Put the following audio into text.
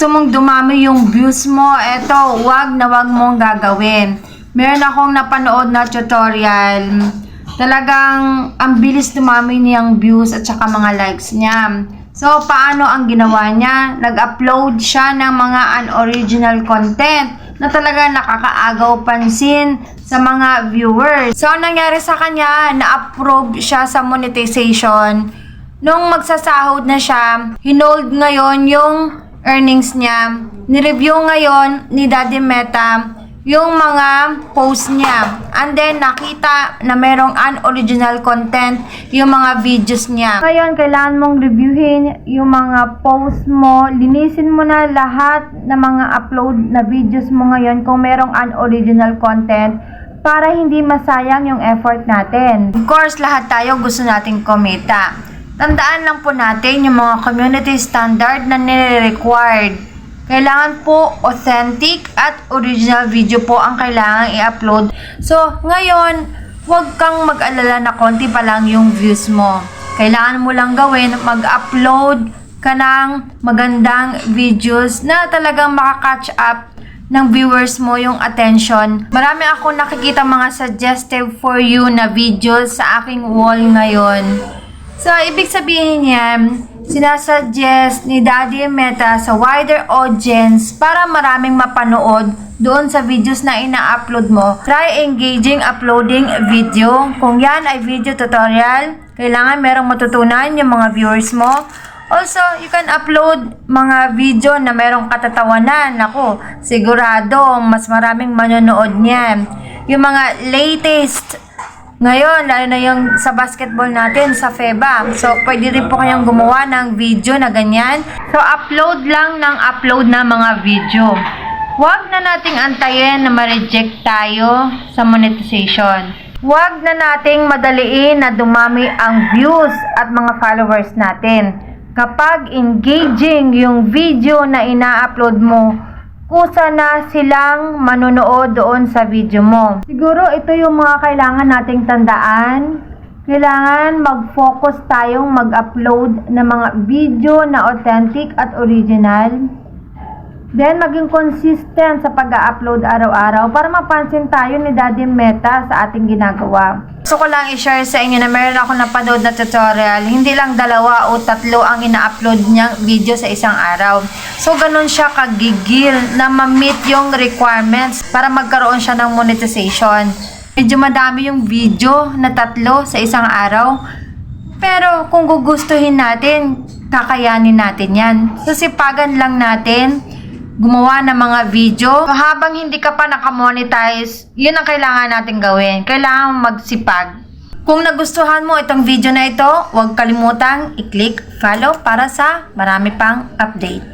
gusto mong dumami yung views mo, eto, wag na wag mong gagawin. Meron akong napanood na tutorial. Talagang ang bilis dumami niyang views at saka mga likes niya. So, paano ang ginawa niya? Nag-upload siya ng mga unoriginal content na talaga nakakaagaw pansin sa mga viewers. So, ang nangyari sa kanya, na-approve siya sa monetization. Nung magsasahod na siya, hinold ngayon yung earnings niya. Nireview ngayon ni Daddy Meta yung mga post niya. And then, nakita na merong unoriginal content yung mga videos niya. Ngayon, kailangan mong reviewin yung mga post mo. Linisin mo na lahat ng mga upload na videos mo ngayon kung merong unoriginal content para hindi masayang yung effort natin. Of course, lahat tayo gusto nating kumita. Tandaan lang po natin yung mga community standard na nire-required. Kailangan po authentic at original video po ang kailangan i-upload. So, ngayon, huwag kang mag-alala na konti pa lang yung views mo. Kailangan mo lang gawin, mag-upload ka ng magandang videos na talagang makaka-catch up ng viewers mo yung attention. Marami ako nakikita mga suggestive for you na videos sa aking wall ngayon. So, ibig sabihin niyan, sinasuggest ni Daddy Meta sa wider audience para maraming mapanood doon sa videos na ina-upload mo. Try engaging uploading video. Kung yan ay video tutorial, kailangan merong matutunan yung mga viewers mo. Also, you can upload mga video na merong katatawanan. Ako, sigurado, mas maraming manonood niyan. Yung mga latest ngayon, lalo na yung sa basketball natin, sa FEBA. So, pwede rin po kayong gumawa ng video na ganyan. So, upload lang ng upload na mga video. Huwag na nating antayin na ma-reject tayo sa monetization. Huwag na nating madaliin na dumami ang views at mga followers natin. Kapag engaging yung video na ina-upload mo, kusa na silang manonood doon sa video mo. Siguro ito yung mga kailangan nating tandaan. Kailangan mag-focus tayong mag-upload ng mga video na authentic at original. Then, maging consistent sa pag-upload araw-araw para mapansin tayo ni Daddy Meta sa ating ginagawa. Gusto ko lang i-share sa inyo na meron ako napanood na tutorial. Hindi lang dalawa o tatlo ang ina-upload niyang video sa isang araw. So, ganun siya kagigil na ma-meet yung requirements para magkaroon siya ng monetization. Medyo madami yung video na tatlo sa isang araw. Pero kung gugustuhin natin, kakayanin natin yan. So, sipagan lang natin gumawa ng mga video. So, habang hindi ka pa nakamonetize, yun ang kailangan natin gawin. Kailangan magsipag. Kung nagustuhan mo itong video na ito, huwag kalimutang i-click follow para sa marami pang update.